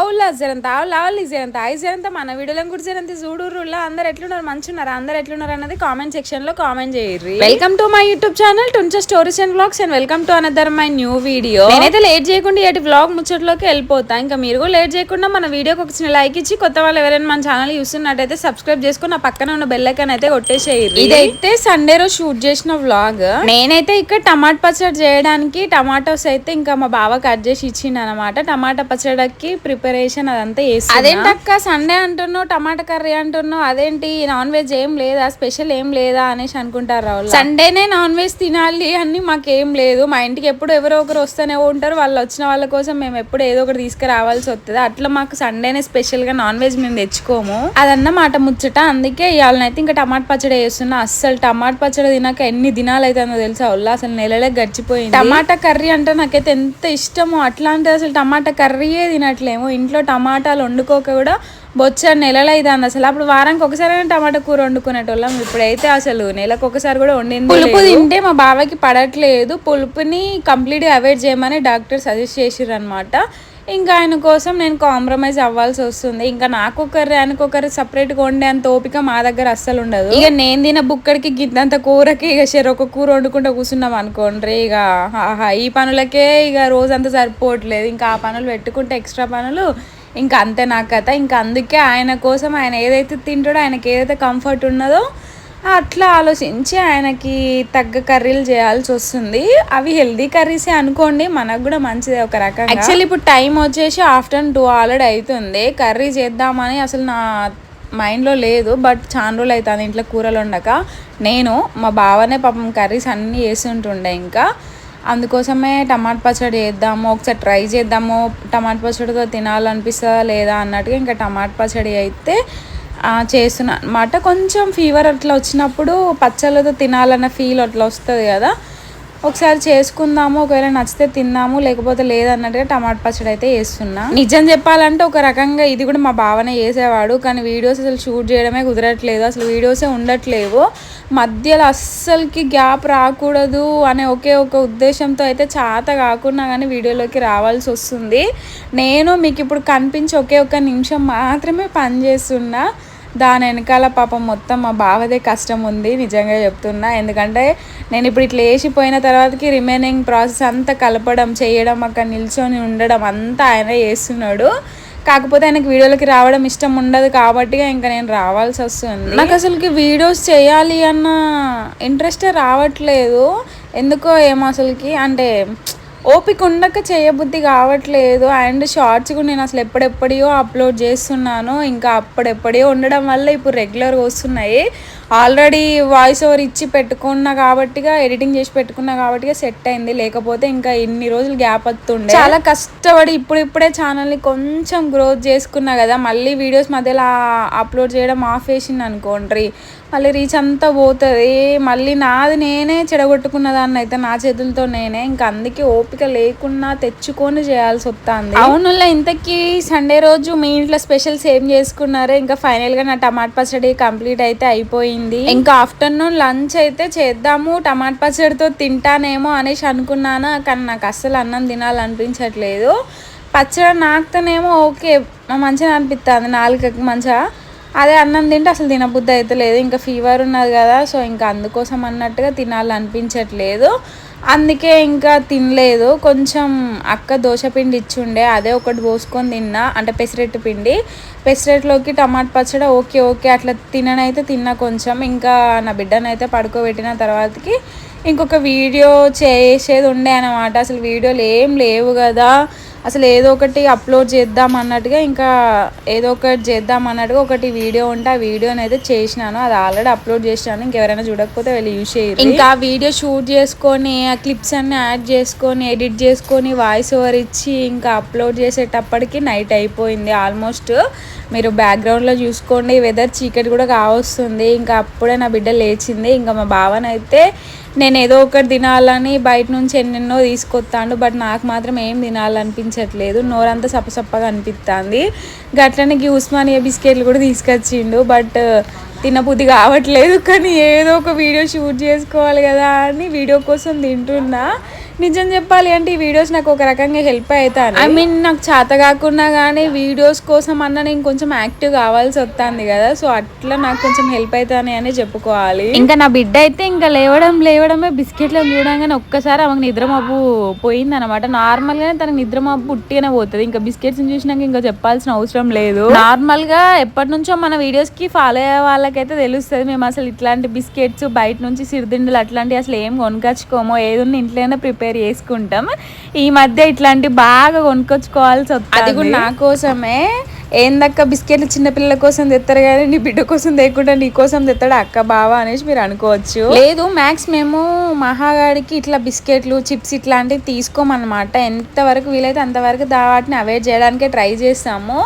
Ola జరంత లావాలి జరంత I జరంత మన వీడియోలో కూడా జరంత చూడుర్రులా? అందరు ఎట్లున్నారు? మంచున్నారు అందరు ఎట్లున్నారు అన్నది కామెంట్ సెక్షన్లో comment చేయర్రి. Welcome to my YouTube channel టుంచ stories and blogs and welcome to another my new video. నేనైతే లేట్ చేయకుండా ఇటు బ్లాగ్ ముచ్చట్లోకి వెళ్ళిపోతా. ఇంకా మీరు కూడా లేట్ చేయకుండా మన వీడియోకి ఒక చిన్న లైక్ ఇచ్చి కొత్త వాళ్ళు ఎవరైనా మన ఛానల్ చూస్తున్నట్టయితే సబ్స్క్రైబ్ చేసుకుని నా పక్కన ఉన్న బెల్ ఐకాన్ అయితే కొట్టేసేయరు ఇదైతే సండే రోజు షూట్ చేసిన వ్లాగ్ నేనైతే ఇక్కడ టమాటా పచ్చడి చేయడానికి టమాటోస్ అయితే ఇంకా మా బావ కట్ చేసి ఇచ్చిండు అనమాట టమాటా పచ్చడికి ప్రిపరేషన్ అదంతా చేసి అదేంటక్క సండే అంటున్నావు టమాటా కర్రీ అంటున్నావు అదేంటి నాన్ వెజ్ ఏం లేదా స్పెషల్ ఏం లేదా అనేసి అనుకుంటారు రావులు సండేనే నాన్ వెజ్ తినాలి అని మాకేం లేదు. మా ఇంటికి ఎప్పుడు ఎవరో ఒకరు వస్తూనే ఉంటారు. వాళ్ళు వచ్చిన వాళ్ళ కోసం మేము ఎప్పుడు ఏదో ఒకటి తీసుకురావాల్సి వస్తుంది అట్లా మాకు సండేనే స్పెషల్గా నాన్ వెజ్ మేము తెచ్చుకోము. అదన్నమాట ముచ్చట. అందుకే ఇవాళనైతే ఇంకా టమాటా పచ్చడి వేస్తున్నా అస్సలు టమాటా పచ్చడి తినాక ఎన్ని దినాలు అవుతుందో తెలుసా వాళ్ళ అసలు నెలలే గడిచిపోయింది. టమాటా కర్రీ అంటే నాకైతే ఎంత ఇష్టమో. అట్లాంటిది అసలు టమాటా కర్రీయే తినట్లేము. ఇంట్లో టమాటాలు వండుకోక కూడా బొచ్చ నెలలు అవుతుంది అసలు. అప్పుడు వారానికి ఒకసారి టమాటా కూర వండుకునేటోళ్ళం. ఇప్పుడైతే అసలు నెలకు ఒకసారి కూడా వండింది పులుపు తింటే మా బావకి పడట్లేదు. పులుపుని కంప్లీట్గా అవాయిడ్ చేయమని డాక్టర్ సజెస్ట్ చేసిర్రు అనమాట ఇంకా ఆయన కోసం నేను కాంప్రమైజ్ అవ్వాల్సి వస్తుంది. ఇంకా నాకు ఒకరి ఆయనకొకరు సపరేట్గా వండే అంత ఓపిక మా దగ్గర అస్సలు ఉండదు. ఇక నేను తిన బుక్కడికి గిద్దంత కూరకి ఇక షెర్ ఒక కూర వండుకుంటూ కూర్చున్నాం అనుకోండి ఇక ఆహా ఈ పనులకే ఇక రోజంతా సరిపోవట్లేదు. ఇంకా ఆ పనులు పెట్టుకుంటే ఎక్స్ట్రా పనులు ఇంకా అంతే నా కథ. ఇంకా అందుకే ఆయన కోసం ఆయన ఏదైతే తింటాడో ఆయనకి ఏదైతే కంఫర్ట్ ఉన్నదో అట్లా ఆలోచించి ఆయనకి తగ్గ కర్రీలు చేయాల్సి వస్తుంది. అవి హెల్దీ కర్రీసే అనుకోండి మనకు కూడా మంచిది ఒక రకంగా. యాక్చువల్లీ ఇప్పుడు టైం వచ్చేసి ఆఫ్టర్నూన్ టూ ఆల్రెడీ అవుతుంది కర్రీ చేద్దామని అసలు నా మైండ్లో లేదు బట్ చాలా రోజులు అవుతుంది ఇంట్లో కూరలు ఉండక నేను మా బావనే పాపం కర్రీస్ అన్నీ వేస్తుంటుండే ఇంకా. అందుకోసమే టమాటా పచ్చడి చేద్దాము ఒకసారి ట్రై చేద్దాము. టమాటా పచ్చడితో తినాలనిపిస్తుందా లేదా అన్నట్టుగా ఇంకా టమాటా పచ్చడి అయితే చేస్తున్నా అనమాట కొంచెం ఫీవర్ అట్లా వచ్చినప్పుడు పచ్చళ్ళతో తినాలన్న ఫీల్ అట్లా వస్తుంది కదా. ఒకసారి చేసుకుందాము ఒకవేళ నచ్చితే తిన్నాము లేకపోతే లేదన్నట్టుగా టమాటా పచ్చడి అయితే వేస్తున్నా నిజం చెప్పాలంటే ఒక రకంగా ఇది కూడా మా భావన చేసేవాడు కానీ వీడియోస్ అసలు షూట్ చేయడమే కుదరట్లేదు. అసలు వీడియోసే ఉండట్లేవు. మధ్యలో అస్సలకి గ్యాప్ రాకూడదు అనే ఒకే ఒక ఉద్దేశంతో అయితే చాత కాకుండా కానీ వీడియోలోకి రావాల్సి వస్తుంది. నేను మీకు ఇప్పుడు కనిపించి ఒకే ఒక నిమిషం మాత్రమే పని చేస్తున్నా దాని వెనకాల పాపం మొత్తం మా బావదే కష్టం ఉంది నిజంగా చెప్తున్నా. ఎందుకంటే నేను ఇప్పుడు ఇట్లా వేసిపోయిన తర్వాతకి రిమైనింగ్ ప్రాసెస్ అంతా కలపడం చేయడం అక్కడ నిల్చొని ఉండడం అంతా ఆయన చేస్తున్నాడు. కాకపోతే ఆయనకు వీడియోలకి రావడం ఇష్టం ఉండదు కాబట్టి ఇంకా నేను రావాల్సి వస్తుంది. నాకు అసలుకి వీడియోస్ చేయాలి అన్న ఇంట్రెస్టే రావట్లేదు. ఎందుకో ఏమో అసలుకి అంటే ఓపిక ఉండక చేయబుద్ధి కావట్లేదు. అండ్ షార్ట్స్ కూడా నేను అసలు ఎప్పుడెప్పుడో అప్లోడ్ చేస్తున్నాను. ఇంకా అప్పుడెప్పుడో ఉండడం వల్ల ఇప్పుడు రెగ్యులర్గా వస్తున్నాయి. ఆల్రెడీ వాయిస్ ఓవర్ ఇచ్చి పెట్టుకున్నా కాబట్టిగా ఎడిటింగ్ చేసి పెట్టుకున్నా కాబట్టిగా సెట్ అయింది. లేకపోతే ఇంకా ఇన్ని రోజులు గ్యాప్ వస్తుండే. చాలా కష్టపడి ఇప్పుడు ఇప్పుడే ఛానల్ని కొంచెం గ్రోత్ చేసుకున్నా కదా మళ్ళీ వీడియోస్ మధ్యలో అప్లోడ్ చేయడం ఆఫ్ వేసింది అనుకోండి మళ్ళీ రీచ్ అంతా పోతుంది. మళ్ళీ నాది నేనే చెడగొట్టుకున్న దాన్ని అయితే నా చేతులతో నేనే. ఇంకా అందుకే ఓపిక లేకుండా తెచ్చుకొని చేయాల్సి వస్తుంది. అవునులా ఇంతకీ సండే రోజు మీ ఇంట్లో స్పెషల్స్ ఏం చేసుకున్నారో? ఇంకా ఫైనల్గా నా టమాటా పచ్చడి కంప్లీట్ అయితే అయిపోయింది. ఇంకా ఆఫ్టర్నూన్ లంచ్ అయితే చేద్దాము. టమాటా పచ్చడితో తింటానేమో అనేసి అనుకున్నాను కానీ నాకు అస్సలు అన్నం తినాలనిపించట్లేదు. పచ్చడి నాకుతోనేమో ఓకే మంచిగా అనిపిస్తుంది నాలుగకి మంచిగా అదే అన్నం తింటే అసలు తినబుద్ధి అయితే లేదు. ఇంకా ఫీవర్ ఉన్నది కదా సో ఇంకా అందుకోసం అన్నట్టుగా తినాలనిపించట్లేదు. అందుకే ఇంకా తినలేదు. కొంచెం అక్క దోశ పిండి ఇచ్చుండే అదే ఒకటి పోసుకొని తిన్నా. అంటే పెసరెట్టు పిండి. పెసరెట్లోకి టమాటా పచ్చడి ఓకే ఓకే అట్లా తిననైతే తిన్నా కొంచెం. ఇంకా నా బిడ్డనైతే పడుకోబెట్టిన తర్వాతకి ఇంకొక వీడియో చేసేది ఉండే అనమాట అసలు వీడియోలు ఏం లేవు కదా. అసలు ఏదో ఒకటి అప్లోడ్ చేద్దాం అన్నట్టుగా ఇంకా ఏదో ఒకటి చేద్దాం అన్నట్టుగా ఒకటి వీడియో ఉంటే ఆ వీడియోని అయితే చేసినాను. అది ఆల్రెడీ అప్లోడ్ చేసినాను. ఇంకెవరైనా చూడకపోతే వెళ్ళి యూజ్ చేయరు. ఇంకా ఆ వీడియో షూట్ చేసుకొని ఆ క్లిప్స్ అన్ని యాడ్ చేసుకొని ఎడిట్ చేసుకొని వాయిస్ ఓవర్ ఇచ్చి ఇంకా అప్లోడ్ చేసేటప్పటికి నైట్ అయిపోయింది. ఆల్మోస్ట్ మీరు బ్యాక్గ్రౌండ్లో చూసుకోండి. వెదర్ చీకటి కూడా కావస్తుంది. ఇంకా అప్పుడే నా బిడ్డ లేచింది. ఇంకా మా భావనైతే నేను ఏదో ఒకటి తినాలని బయట నుంచి ఎన్నెన్నో తీసుకొస్తాను బట్ నాకు మాత్రం ఏం తినాలనిపించట్లేదు. నోరంతా సప్పసప్పగా అనిపిస్తుంది గట్లనే ఉస్మానియా బిస్కెట్లు కూడా తీసుకొచ్చిండు బట్ తినబుద్ధి కావట్లేదు. కానీ ఏదో ఒక వీడియో షూట్ చేసుకోవాలి కదా అని వీడియో కోసం తింటున్నా. నిజం చెప్పాలి అంటే ఈ వీడియోస్ నాకు ఒక రకంగా హెల్ప్ అవుతాను. ఐ మీన్ నాకు చేత కాకుండా కానీ వీడియోస్ కోసం అన్న నేను కొంచెం యాక్టివ్ కావాల్సి వస్తుంది కదా సో అట్లా నాకు కొంచెం హెల్ప్ అవుతాను అని చెప్పుకోవాలి. ఇంకా నా బిడ్డ అయితే ఇంకా లేవడం లేవడమే బిస్కెట్లు చూడంగానే ఒక్కసారి ఆమెకు నిద్ర మబ్బు పోయింది అనమాట నార్మల్ గానే తనకి నిద్ర మబ్బు పోతుంది. ఇంకా బిస్కెట్స్ చూసినాక ఇంకా చెప్పాల్సిన అవసరం లేదు. నార్మల్గా ఎప్పటి నుంచో మన వీడియోస్కి ఫాలో అయ్యే వాళ్ళకైతే తెలుస్తుంది. మేము అసలు ఇట్లాంటి బిస్కెట్స్ బయట నుంచి సిరిదిండులు అట్లాంటివి అసలు ఏం కొనుకొచ్చుకోమో ఏది ఇంట్లోనే ప్రిపేర్ చేసుకుంటాం. ఈ మధ్య ఇట్లాంటి బాగా కొనుక్కొచ్చుకోవాల్సి వస్తుంది అది కూడా నా కోసమే. ఏందక్క బిస్కెట్లు చిన్నపిల్లల కోసం తెస్తారు కానీ నీ బిడ్డ కోసం తేకుండా నీ కోసం తెస్తాడు అక్క బావ అనేసి మీరు అనుకోవచ్చు. లేదు మ్యాక్స్ మేము మహాగాడికి ఇట్లా బిస్కెట్లు చిప్స్ ఇట్లాంటివి తీసుకోమన్నమాట. ఎంతవరకు వీలైతే అంతవరకు దా వాటిని అవాయిడ్ చేయడానికే ట్రై చేస్తాము.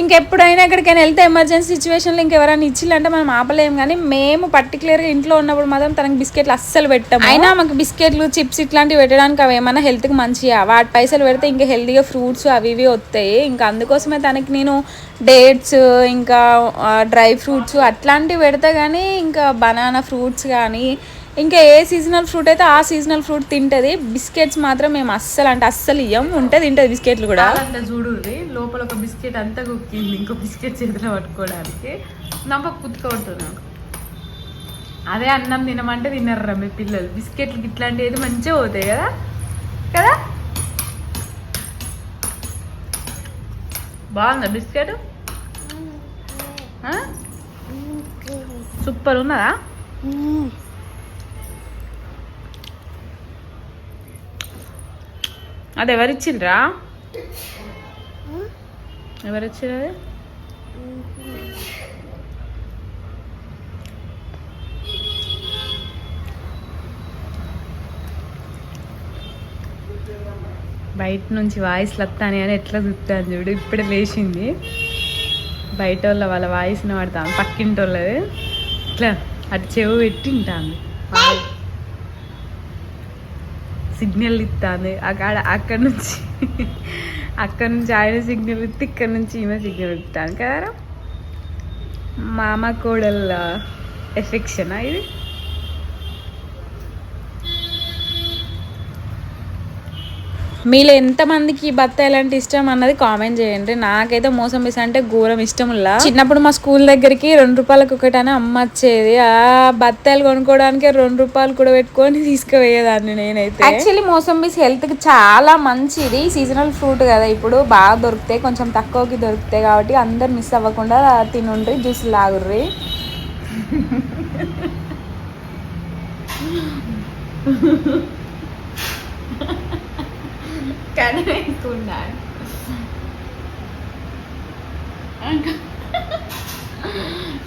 ఇంకెప్పుడైనా ఎక్కడికైనా వెళ్తే ఎమర్జెన్సీ సిచ్యువేషన్లో ఇంకెవరైనా ఇచ్చిల్లంటే మనం ఆపలేము కానీ మేము పర్టికులర్గా ఇంట్లో ఉన్నప్పుడు మాత్రం తనకి బిస్కెట్లు అస్సలు పెట్టాము. అయినా మాకు బిస్కెట్లు చిప్స్ ఇట్లాంటివి పెట్టడానికి అవి ఏమన్నా హెల్త్కి మంచిగా వాటి పైసలు పెడితే ఇంకా హెల్తీగా ఫ్రూట్స్ అవి ఇవి వస్తాయి. ఇంకా అందుకోసమే తనకి నేను డేట్స్ ఇంకా డ్రై ఫ్రూట్స్ అట్లాంటివి పెడితే కానీ ఇంకా బనానా ఫ్రూట్స్ కానీ ఇంకా ఏ సీజనల్ ఫ్రూట్ అయితే ఆ సీజనల్ ఫ్రూట్ తింటది. బిస్కెట్స్ మాత్రం మేము అస్సలు అంటే అస్సలు ఇయ్యం. ఉంటే తింటది బిస్కెట్లు కూడా. అంతా చూడు లోపల ఒక బిస్కెట్ అంతా కుక్కింది. ఇంకో బిస్కెట్ చేతిలో పట్టుకోవడానికి. నమ్మక కుత్తుకోవట్లేదు నాకు. అదే అన్నం తినమంటే తినర్రా మీ పిల్లలు. బిస్కెట్లు ఇట్లాంటివి ఏది మంచిగా పోతాయి కదా? కదా? బాగుందా బిస్కెట్? సూపర్ ఉన్నదా? అది ఎవరిచ్చిండ్రా? ఎవరిచ్చారు అది బయట నుంచి వాయిస్లు వస్తాను అని ఎట్లా చూస్తాను చూడు ఇప్పుడే లేచింది. బయట వాళ్ళ వాళ్ళ వాయిస్ని పడతాను పక్కింటి వాళ్ళది ఇట్లా అటు చెవు పెట్టి ఉంటాను సిగ్నల్ ఇస్తాను అక్కడ అక్కడ నుంచి అక్కడ నుంచి ఆయన సిగ్నల్ ఇస్తే ఇక్కడ నుంచి ఈమె సిగ్నల్ ఇస్తాను కదా మామ కోడళ్ళ ఎఫెక్షనా ఇది? మీలో ఎంతమందికి ఈ బత్తాయిలు అంటే ఇష్టం అన్నది కామెంట్ చేయండి. నాకైతే మోసం వేసా అంటే ఘోరం ఇష్టం ఉల్లా చిన్నప్పుడు మా స్కూల్ దగ్గరికి రెండు రూపాయలకు ఒకటి అని అమ్మ వచ్చేది. ఆ బత్తాయిలు కొనుక్కోవడానికి రెండు రూపాయలు కూడా పెట్టుకొని తీసుకుపోయేదాన్ని నేనైతే. యాక్చువల్లీ మోసంబీస్ హెల్త్కి చాలా మంచిది. సీజనల్ ఫ్రూట్ కదా ఇప్పుడు. బాగా దొరుకుతాయి. కొంచెం తక్కువకి దొరుకుతాయి కాబట్టి అందరు మిస్ అవ్వకుండా తినుండ్రి జ్యూస్ లాగుర్రి. కడ వేసుకున్నాను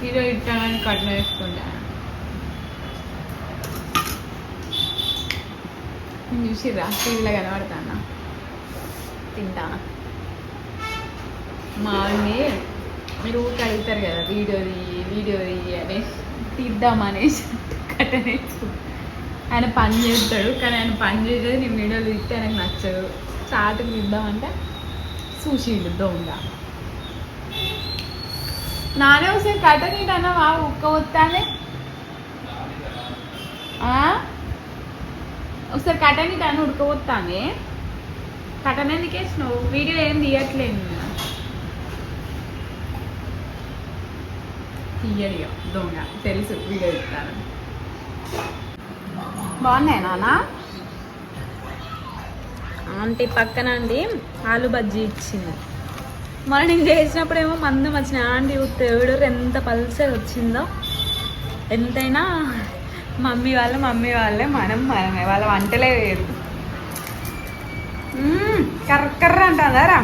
ఈరోజు ఇట్టానని కట్న వేసుకున్నాను చూసిరా టీవీలో కనబడతానా తింటానా మా అన్నీ మీరు ఊరికి అడుగుతారు కదా వీడియోది వీడియోది అనేసి తీద్దామనేసి కట్టనేసి ఆయన పని చేస్తాడు. కానీ ఆయన పని చేసేది నేను వీడియోలు తీస్తే ఆయనకు నచ్చదు. చాటుకు తీద్దామంటే చూసిండు దొంగ నానే ఒకసారి కట్టనీటన్నా బాగా ఉక్క వస్తానే. ఒకసారి కట్టనీటన్న ఉడకపోతానే కట్టనేందుకు వేసినావు? వీడియో ఏం తీయట్లేదు నేను. తీయడిగా దొంగ తెలుసు వీడియో ఇస్తాను బాగున్నాయి నాన్న? ఆంటీ పక్కన అండి ఆలు బజ్జీ ఇచ్చింది. మరి నేను చేసినప్పుడేమో మందం వచ్చిన ఆంటీ దేవుడు ఎంత పల్సర్ వచ్చిందో. ఎంతైనా మమ్మీ వాళ్ళు మమ్మీ వాళ్ళే మనం మనమే. వాళ్ళ వంటలే వేరు. కర్ర కర్ర అంటారా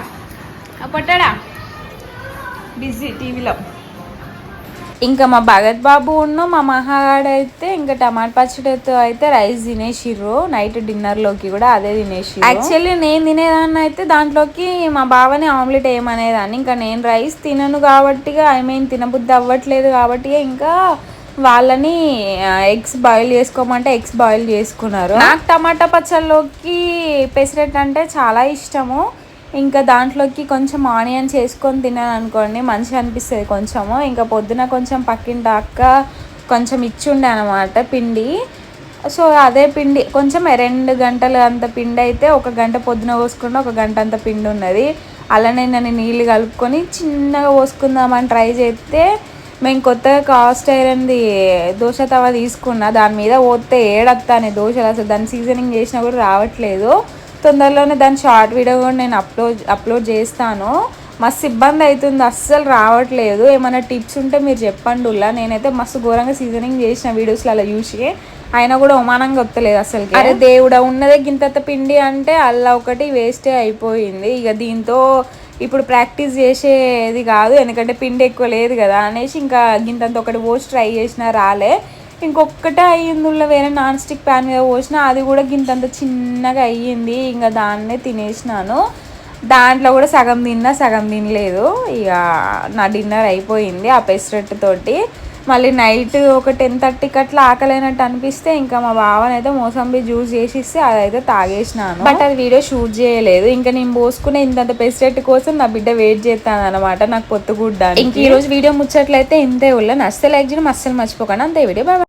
పొట్టాడా? బిజీ టీవీలో. ఇంకా మా భగత్ బాబు ఉన్న మా మహాగాడు అయితే ఇంకా టమాటా పచ్చడితో అయితే రైస్ తినేసిర్రు. నైట్ డిన్నర్లోకి కూడా అదే తినేసి యాక్చువల్లీ నేను తినేదాన్ని అయితే దాంట్లోకి మా బావని ఆమ్లెట్ వేయమనేదాన్ని ఇంకా నేను రైస్ తినను కాబట్టి ఐ మీన్ తినబుద్ధి అవ్వట్లేదు కాబట్టి ఇంకా వాళ్ళని ఎగ్స్ బాయిల్ చేసుకోమంటే ఎగ్స్ బాయిల్ చేసుకున్నారు. నాకు టమాటా పచ్చళ్ళలోకి పెసరెట్ అంటే చాలా ఇష్టము. ఇంకా దాంట్లోకి కొంచెం ఆనియన్స్ వేసుకొని తిన్నాను అనుకోండి మంచిగా అనిపిస్తుంది కొంచెము. ఇంకా పొద్దున కొంచెం పక్కింటి అక్క కొంచెం ఇచ్చుండే అనమాట పిండి. సో అదే పిండి కొంచెం రెండు గంటలు అంత పిండి అయితే ఒక గంట పొద్దున పోసుకుండా ఒక గంట అంత పిండి ఉన్నది. అలానే నేను నీళ్ళు కలుపుకొని చిన్నగా పోసుకుందామని ట్రై చేస్తే మేము కొత్తగా కాస్ట్ అయినది దోశ తవ తీసుకున్నా దాని మీద పోతే ఏడత్తానే దోశలు. అసలు దాన్ని సీజనింగ్ చేసినా కూడా రావట్లేదు. తొందరలోనే దాని షార్ట్ వీడియో కూడా నేను అప్లోడ్ అప్లోడ్ చేస్తాను. మస్తు ఇబ్బంది అవుతుంది. అస్సలు రావట్లేదు. ఏమైనా టిప్స్ ఉంటే మీరు చెప్పండి ఉల్లా. నేనైతే మస్తు ఘోరంగా సీజనింగ్ చేసిన వీడియోస్లో అలా చూసి అయినా కూడా ఉమానంగా వస్తలేదు అసలు అరే దేవుడా ఉన్నదే గింతంత పిండి అంటే అల్లా ఒకటి వేస్టే అయిపోయింది. ఇక దీంతో ఇప్పుడు ప్రాక్టీస్ చేసేది కాదు. ఎందుకంటే పిండి ఎక్కువ లేదు కదా అనేసి ఇంకా గింతంత ఒకటి పోస్ట్ ట్రై చేసినా రాలే. ఇంకొక్కటే అయ్యింది వేరే నాన్ స్టిక్ ప్యాన్ మీద పోసిన అది కూడా గింతంత చిన్నగా అయ్యింది. ఇంకా దాన్నే తినేసినాను. దాంట్లో కూడా సగం తిన్నా సగం తినలేదు. ఇక నా డిన్నర్ అయిపోయింది ఆ పెసరట్టు తోటి. మళ్ళీ నైట్ ఒక టెన్ థర్టీకి అట్లా ఆకలైనట్టు అనిపిస్తే ఇంకా మా బావనైతే మోసంబి జ్యూస్ చేసి ఇస్తే అదైతే తాగేసినాను. బట్ అది వీడియో షూట్ చేయలేదు. ఇంకా నేను పోసుకునే ఇంతంత పెసరట్టు కోసం నా బిడ్డ వెయిట్ చేస్తాను అనమాట నాకు పొత్తుగుడ్డ ఇంక ఈ రోజు వీడియో ముచ్చట్లయితే ఇంతే ఉల్ల. నచ్చితే లైక్ చేయడం అస్సలు మర్చిపోకండి. అంతే వీడియో. బాయ్.